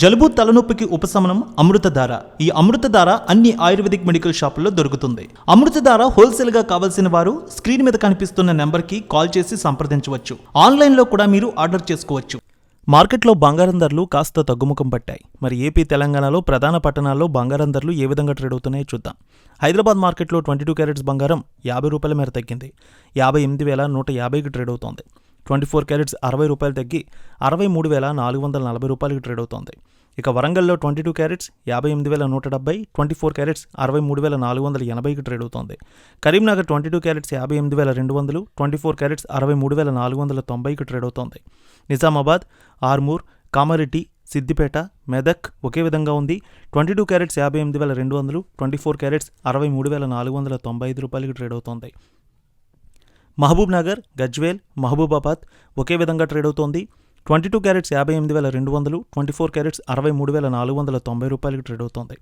జలుబు తలనొప్పికి ఉపశమనం అమృతధార. ఈ అమృతధార అన్ని ఆయుర్వేదిక్ మెడికల్ షాపుల్లో దొరుకుతుంది. అమృతధార హోల్సేల్గా కావాల్సిన వారు స్క్రీన్ మీద కనిపిస్తున్న నెంబర్కి కాల్ చేసి సంప్రదించవచ్చు. ఆన్లైన్లో కూడా మీరు ఆర్డర్ చేసుకోవచ్చు. మార్కెట్లో బంగారం ధరలు కాస్త తగ్గుముఖం పట్టాయి. మరి ఏపీ తెలంగాణలో ప్రధాన పట్టణాల్లో బంగారం ధరలు ఏ విధంగా ట్రేడ్ అవుతున్నాయో చూద్దాం. హైదరాబాద్ మార్కెట్లో ట్వంటీ టూ క్యారెట్స్ బంగారం యాభై రూపాయల మేర తగ్గింది. యాభై ఎనిమిది వేల నూట యాభైకి ట్రేడ్ అవుతోంది. ట్వంటీ ఫోర్ క్యారెట్స్ అరవై రూపాయలు తగ్గి అరవై మూడు వేల నాలుగు వందల నలభై రూపాయలకి ట్రేడ్ అవుతోంది. ఇక వరంగల్లో ట్వంటీ టూ క్యారెట్స్ యాభై ఎనిమిది వేల నూట డెబ్బై ట్వంటీ ఫోర్ క్యారెట్స్ అరవై మూడు వేల నాలుగు వందల ఎనభైకి ట్రేడ్ అవుతోంది. కరీంనగర్ ట్వంటీ టూ క్యారెట్స్ యాభై ఎనిమిది వేల రెండు వందలు ట్వంటీ ఫోర్ క్యారెట్స్ అరవై మూడు వేల నాలుగు వందల తొంభైకి ట్రేడ్ అవుతోంది. నిజామాబాద్ ఆర్మూర్ కామారెడ్డి సిద్దిపేట మెదక్ ఒకే విధంగా ఉంది. ట్వంటీ టూ క్యారెట్స్ యాభై ఎనిమిది వేల రెండు వందలు ట్వంటీ ఫోర్ క్యారెట్స్ అరవై మూడు వేల నాలుగు వందల తొంభై ఐదు రూపాయలకి ట్రేడ్ అవుతోంది. మహబూబ్ నగర్ గజ్వేల్ మహబూబాబాద్ ఒకే విధంగా ట్రేడ్ అవుతోంది. ట్వంటీ టూ క్యారెట్స్ యాభై ఎనిమిది వేల రెండు వందలు ట్వంటీ ఫోర్ క్యారెట్స్ అరవై మూడు వేల నాలుగు వందల తొంభై రూపాయలకి ట్రేడ్ అవుతోంది.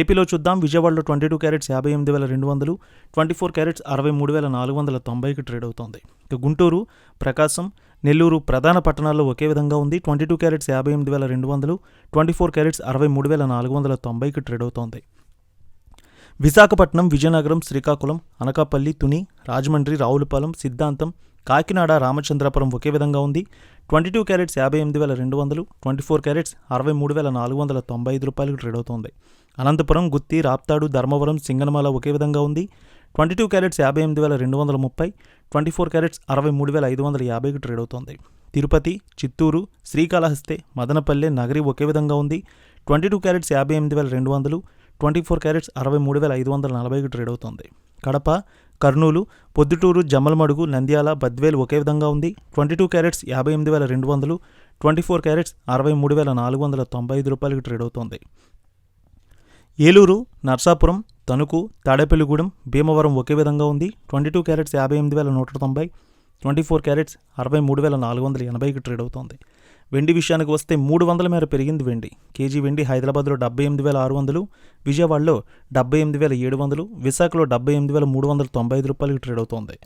ఏపీలో చూద్దాం విజయవాడలో ట్వంటీ టూ క్యారెట్స్ యాభై ఎనిమిది వేల రెండు వందలు ట్వంటీ ఫోర్ క్యారెట్స్ అరవై మూడు వేల నాలుగు వందల తొంభైకి ట్రేడ్ అవుతోంది. ఇక గుంటూరు ప్రకాశం నెల్లూరు ప్రధాన పట్టణాల్లో ఒకే విధంగా ఉంది. ట్వంటీ టూ క్యారెట్స్ యాభై ఎనిమిది వేల రెండు వందలు ట్వంటీ ఫోర్ క్యారెట్స్ అరవై మూడు వేల నాలుగు వందల తొంభైకి ట్రేడ్ అవుతోంది. విశాఖపట్నం విజయనగరం శ్రీకాకుళం అనకాపల్లి తుని రాజమండ్రి రావులపాలెం సిద్ధాంతం కాకినాడ రామచంద్రపురం ఒకే విధంగా ఉంది. ట్వంటీ టూ క్యారెట్స్ యాభై ఎనిమిది వేల రెండు వందలు ట్వంటీ ఫోర్ క్యారెట్స్ అరవై మూడు వేల నాలుగు వందల తొంభై ఐదు రూపాయలకు ట్రేడ్ అవుతోంది. అనంతపురం గుత్తి రాప్తాడు ధర్మవరం సింగనమాల ఒకే విధంగా ఉంది. ట్వంటీ టూ క్యారెట్స్ యాభై ఎనిమిది వేల రెండు వందల ముప్పై ట్వంటీ ఫోర్ క్యారెట్స్ అరవై మూడు వేల ఐదు వందల యాభైకి ట్రేడ్ అవుతోంది. తిరుపతి చిత్తూరు శ్రీకాళహస్తి మదనపల్లె నగరి ఒకే విధంగా ఉంది. ట్వంటీ టూ క్యారెట్స్ యాభై ఎనిమిది వేల రెండు వందలు ట్వంటీ ఫోర్ క్యారెట్స్ అరవై మూడు వేల ఐదు వందల నలభైకి ట్రేడ్ అవుతుంది. కడప కర్నూలు పొద్దుటూరు జమ్మలమడుగు నంద్యాల బద్వేలు ఒకే విధంగా ఉంది. ట్వంటీ టూ క్యారెట్స్ యాభై ఎనిమిది వేల రెండు వందలు ట్వంటీ ఫోర్ క్యారెట్స్ అరవై మూడు వేల నాలుగు వందల తొంభై ఐదు రూపాయలకి ట్రేడ్ అవుతోంది. ఏలూరు నర్సాపురం తణుకు తాడేపల్లిగూడెం భీమవరం ఒకే విధంగా ఉంది. ట్వంటీ టూ క్యారెట్స్ యాభై ఎనిమిది వేల నూట తొంభై ట్వంటీ ఫోర్ క్యారెట్స్ అరవై మూడు వేల నాలుగు వందల ఎనభైకి ట్రేడ్ అవుతోంది. వెండి విషయానికి వస్తే మూడు వందల మేర పెరిగింది వెండి. కేజీ వెండి హైదరాబాద్లో డెబ్బై ఎనిమిది వేల ఆరు వందలు విజయవాడలో డెబ్బై ఎనిమిది వేల ఏడు వందలు విశాఖలో డెబ్బై ఎనిమిది వేల మూడు వందల తొంభై ఐదు రూపాయలకి ట్రేడ్ అవుతోంది.